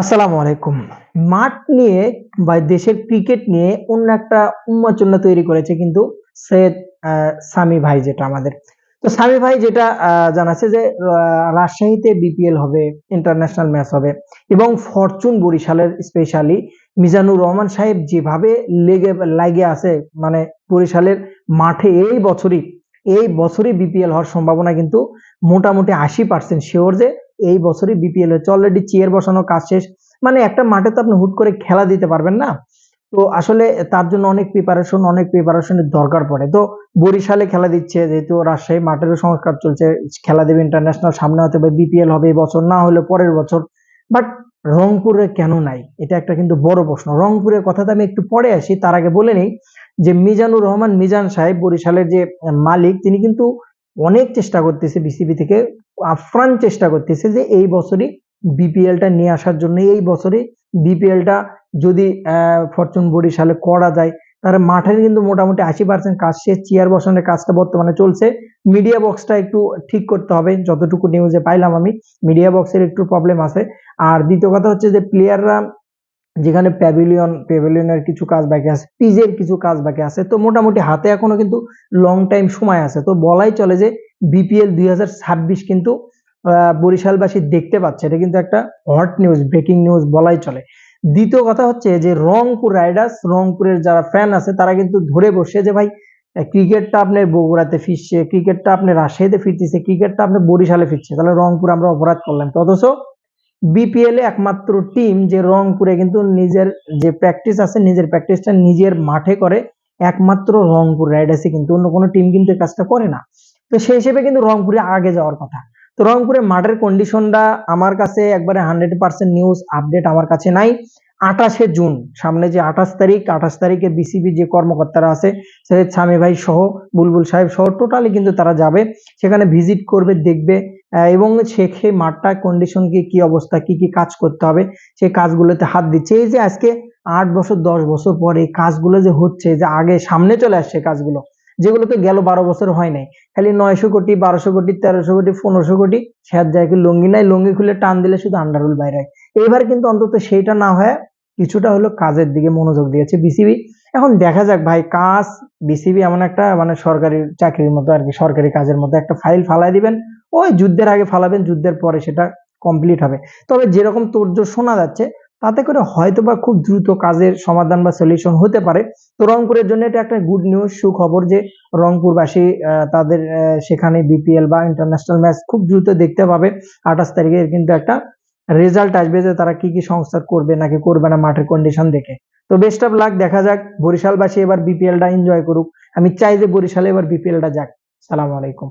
আসসালামু আলাইকুম। মাঠ নিয়ে বা দেশের ক্রিকেট নিয়ে অন্য একটা উন্মাচনা তৈরি করেছে কিন্তু সৈয়দ সামি ভাই যেটা আমাদের। তো সামি ভাই যেটা জানাচ্ছে যে রাজশাহীতে বিপিএল হবে ইন্টারন্যাশনাল ম্যাচ হবে এবং ফরচুন বরিশালের স্পেশালি মিজানুর রহমান সাহেব যেভাবে লেগে লাগে আছে মানে বরিশালের মাঠে এই বছরই এই বছরই বিপিএল হওয়ার সম্ভাবনা কিন্তু মোটামুটি আশি পার্সেন্ট শিওর যে এই বছরই বিপিএল হচ্ছে। অলরেডি চেয়ার বসানো কাজ শেষ। মানে একটা মাঠে তো আপনি হুট করে খেলা দিতে পারবেন না। তো আসলে তার জন্য অনেক প্রিপারেশন অনেক প্রিপারেশনের দরকার পড়ে। তো বরিশালে খেলা দিচ্ছে, যেহেতু রাজশাহী মাঠেরও সংস্কার চলছে। খেলা দেবে ইন্টারন্যাশনাল সামনে হতে হবে বিপিএল হবে এই বছর, না হলে পরের বছর। বাট রংপুরে কেন নাই? এটা একটা কিন্তু বড় প্রশ্ন। রংপুরের কথাটা আমি একটু পরে আসি, তার আগে বলে নিই যে মিজানুর রহমান, মিজান সাহেব বরিশালের যে মালিক, তিনি কিন্তু অনেক চেষ্টা করতেছে বিসিবি থেকে, আপ্রাণ চেষ্টা করতেছে যে এই বছরই বিপিএলটা নিয়ে আসার জন্য, এই বছরে বিপিএলটা যদি ফরচুন বরিশালে করা যায়, তাহলে মাঠের কিন্তু মোটামুটি আশি পার্সেন্ট কাজ শেষ, চেয়ার বসানোর কাজটা বর্তমানে চলছে। মিডিয়া বক্সটা একটু ঠিক করতে হবে, যতটুকু নিউজে পাইলাম আমি মিডিয়া বক্সের একটু প্রবলেম আছে। আর দ্বিতীয় কথা হচ্ছে যে প্লেয়াররা যেখানে প্যাভিলিয়ন প্যাভিলিয়নের কিছু কাজ বাকি আছে পিজের কিছু কাজ বাকি আছে, তো মোটামুটি হাতে এখনও কিন্তু লং টাইম সময় আছে। তো বলাই চলে যে বিপিএল দুই কিন্তু বরিশালবাসী দেখতে পাচ্ছে। এটা কিন্তু একটা হট নিউজ ব্রেকিং নিউজ বলাই চলে। দ্বিতীয় কথা হচ্ছে যে রংপুর রাইডার্স রংপুরের যারা ফ্যান আছে, তারা কিন্তু ধরে বসে যে ভাই ক্রিকেটটা আপনার বগুড়াতে ফিরছে ক্রিকেটটা আপনি রাজশাহীতে ফিরতেছে ক্রিকেটটা আপনি বরিশালে ফিরছে। তাহলে রংপুর আমরা অপরাধ করলাম। অথচ বিপিএল একমাত্র টিম যে রংপুরে কিন্তু নিজের যে প্র্যাকটিস আছে, নিজের প্র্যাকটিসটা নিজের মাঠে করে, একমাত্র রংপুর রাইডার্সই কিন্তু অন্য কোনো টিম কিন্তু এই কাজটা করে না। তো সেই হিসেবে কিন্তু রংপুরে আগে যাওয়ার কথা। তো রংপুরে মাঠের কন্ডিশনটা আমার কাছে একবারে হান্ড্রেড পার্সেন্ট নিউজ আপডেট আমার কাছে নাই। আঠাশে জুন, সামনে যে আঠাশ তারিখ, আঠাশ তারিখে বিসিবি যে কর্মকর্তারা আছে, সৈয়দ সামি ভাই সহ, বুলবুল সাহেব সহ টোটালি কিন্তু তারা যাবে। সেখানে ভিজিট করবে, দেখবে এবং শেখে মাঠটা কন্ডিশন কি কি অবস্থা, কি কি কাজ করতে হবে সেই কাজগুলোতে হাত দিচ্ছে। এই যে আজকে আট বছর, দশ বছর পরে এই কাজগুলো যে হচ্ছে, যে আগে সামনে চলে আসছে কাজগুলো, যেগুলো তো গেল বারো বছর হয় নাই। খালি নয়শো কোটি, বারোশো কোটি, তেরোশো কোটি, পনেরোশো কোটি স্যার যায় কি লুঙ্গি নাই, লুঙ্গি খুলে টান দিলে শুধু আন্ডারুল বাইরে এবার কিন্তু অন্তত সেইটা না হয় কিছুটা হলো কাজের দিকে মনোযোগ দিয়েছে বিসিবি এখন দেখা যাক ভাই, কাজ বিসিবি এমন একটা মানে সরকারি চাকরির মতো আর কি, সরকারি কাজের মতো একটা ফাইল ফালাই দিবেন। ওই যুদ্ধের আগে ফালাবেন, যুদ্ধের পরে সেটা কমপ্লিট হবে। তবে যেরকম তোড়জোড় শোনা যাচ্ছে, তাতে করে হয়তো বা খুব দ্রুত কাজের সমাধান বা সলিউশন হতে পারে। তো রংপুরের জন্য এটা একটা গুড নিউজ সুখবর যে রংপুরবাসী তাদের সেখানে বিপিএল বা ইন্টারন্যাশনাল ম্যাচ খুব দ্রুত দেখতে পাবে। আঠাশ তারিখে কিন্তু একটা রেজাল্ট আসবে যে তারা কি কি সংস্কার করবে নাকি করবে না মাঠের কন্ডিশন দেখে। তো বেস্ট অফ লাক দেখা যাক, বরিশালবাসী এবার বিপিএলটা এনজয় করুক। আমি চাই যে বরিশালে এবার বিপিএলটা যাক। সালাম আলাইকুম।